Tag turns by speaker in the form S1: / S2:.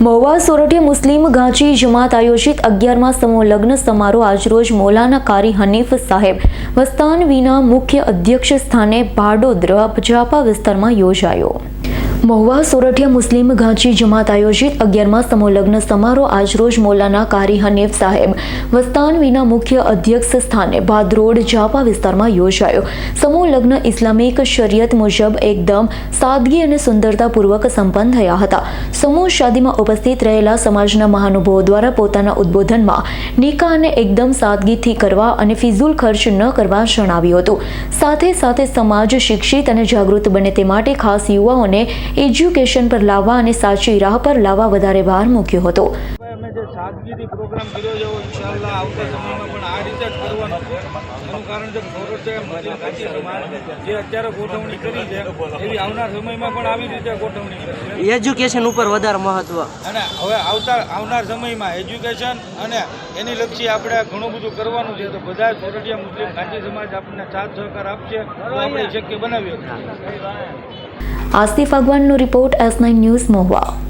S1: મહુવા સોરઠી મુસ્લિમ ગાંચી જમાત આયોજિત અગિયારમાં સમૂહ લગ્ન સમારોહ આજરોજ મૌલાના કારી હનીફ સાહેબ વસ્તાન વિના મુખ્ય અધ્યક્ષ સ્થાને ભાડોદરા જાપા વિસ્તારમાં યોજાયો. મહુવા, સોરઠિયા મુસ્લિમ ઘાંચી જમાત આયોજિત અગિયારમાં સમૂહ સમારોહ આજરોજ મૌલાના કારી હનીફ સાહેબ વસ્તાન વિના મુખ્ય અધ્યક્ષ સ્થાને ભાદરોડ જાપા વિસ્તારમાં યોજાયો. સમૂહ લગ્ન ઇસ્લામિક શરિયત મુજબ એકદમ સાદગી અને સુંદરતાપૂર્વક સંપન્ન થયા હતા. સમૂહ શાદીમાં ઉપસ્થિત રહેલા સમાજના મહાનુભાવો દ્વારા પોતાના ઉદ્બોધનમાં નિકાહને એકદમ સાદગીથી કરવા અને ફિઝુલ ખર્ચ ન કરવા જણાવ્યું હતું. સાથે સાથે સમાજ શિક્ષિત અને જાગૃત બને તે માટે ખાસ યુવાઓને એજ્યુકેશન પર લાવવા અને સાચી રાહ પર લાવવા વધારે ભાર મૂક્યો હતો.
S2: અમે જે સાદગીથી પ્રોગ્રામ કર્યો છે ઇન્શાલ્લાહ આવતા સમયમાં પણ આ રીતે જ કરવાનો છે. એનું કારણ છે ખબર છે મુસ્લિમ કાચી સમાજ જે અત્યારે ગોઠવણી કરી છે એવી આવનાર સમયમાં પણ આવી રીતે ગોઠવણી
S3: એજ્યુકેશન ઉપર વધારે મહત્વ.
S2: અને હવે આવતા આવનાર સમયમાં એજ્યુકેશન અને એની લક્ષી આપણે ઘણું બધું કરવાનું છે તો બધા ખોરડિયા મુસ્લિમ ગાંધી સમાજ આપણને સાથ સહકાર આપશે તો આપણે શક્ય બનાવીએ.
S1: Asif અગવાનનો report S nine news Mahuva.